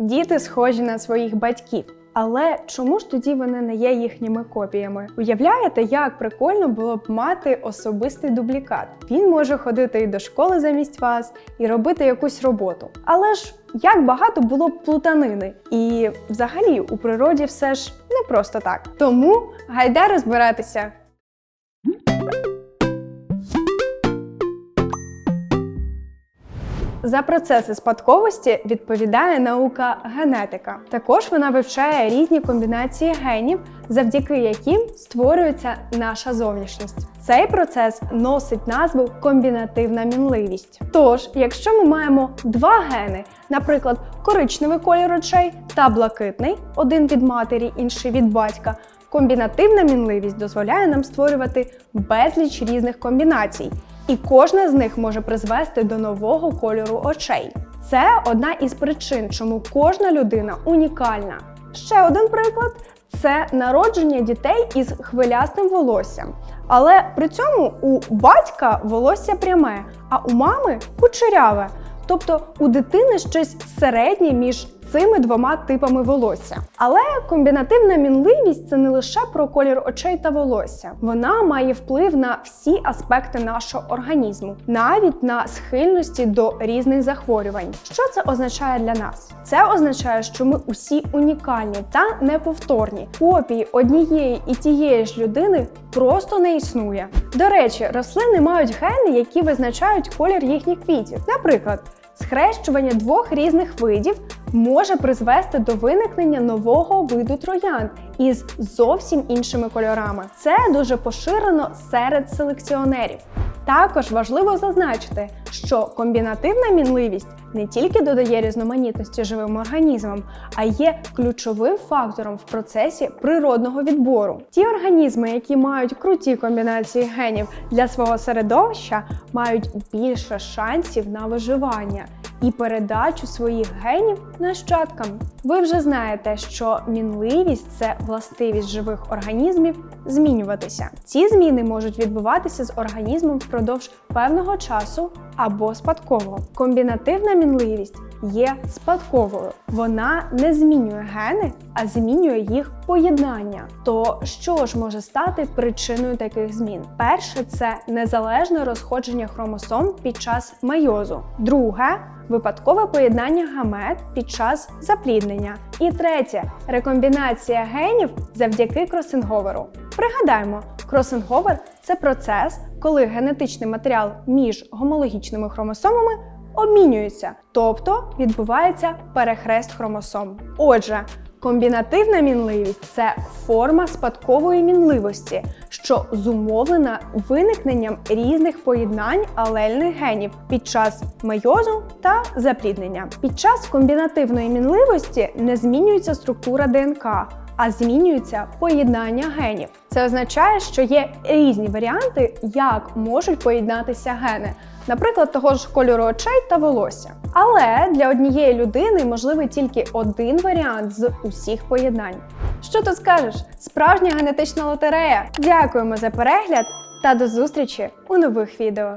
Діти схожі на своїх батьків. Але чому ж тоді вони не є їхніми копіями? Уявляєте, як прикольно було б мати особистий дублікат? Він може ходити і до школи замість вас, і робити якусь роботу. Але ж як багато було б плутанини, і взагалі у природі все ж не просто так. Тому гайда розбиратися. За процеси спадковості відповідає наука генетика. Також вона вивчає різні комбінації генів, завдяки яким створюється наша зовнішність. Цей процес носить назву комбінативна мінливість. Тож, якщо ми маємо два гени, наприклад, коричневий колір очей та блакитний, один від матері, інший від батька. Комбінативна мінливість дозволяє нам створювати безліч різних комбінацій, і кожна з них може призвести до нового кольору очей. Це одна із причин, чому кожна людина унікальна. Ще один приклад це народження дітей із хвилястим волоссям. Але при цьому у батька волосся пряме, а у мами кучеряве. Тобто у дитини щось середнє між цими двома типами волосся. Але комбінативна мінливість це не лише про колір очей та волосся. Вона має вплив на всі аспекти нашого організму, навіть на схильності до різних захворювань. Що це означає для нас? Це означає, що ми усі унікальні та неповторні. Копії однієї і тієї ж людини просто не існує. До речі, рослини мають гени, які визначають колір їхніх квітів. Наприклад, Схрещування двох різних видів може призвести до виникнення нового виду троянд із зовсім іншими кольорами. Це дуже поширено серед селекціонерів. Також важливо зазначити, що комбінативна мінливість не тільки додає різноманітності живим організмам, а є ключовим фактором в процесі природного відбору. Ті організми, які мають круті комбінації генів для свого середовища, мають більше шансів на виживання і передачу своїх генів нащадкам. Ви вже знаєте, що мінливість це властивість живих організмів змінюватися. Ці зміни можуть відбуватися з організмом впродовж певного часу або спадково. Комбінативна мінливість є спадковою. Вона не змінює гени, а змінює їх поєднання. То що ж може стати причиною таких змін? Перше це незалежне розходження хромосом під час мейозу. Друге випадкове поєднання гамет під час запліднення. І третє рекомбінація генів завдяки кросинговеру. Пригадаємо, кросинговер це процес, коли генетичний матеріал між гомологічними хромосомами обмінюється, тобто відбувається перехрест хромосом. Отже, комбінативна мінливість це форма спадкової мінливості, що зумовлена виникненням різних поєднань алельних генів під час мейозу та запліднення. Під час комбінативної мінливості не змінюється структура ДНК. А змінюється поєднання генів. Це означає, що є різні варіанти, як можуть поєднатися гени, наприклад, того ж кольору очей та волосся. Але для однієї людини можливий тільки один варіант з усіх поєднань. Що тут скажеш? Справжня генетична лотерея. Дякуємо за перегляд та до зустрічі у нових відео.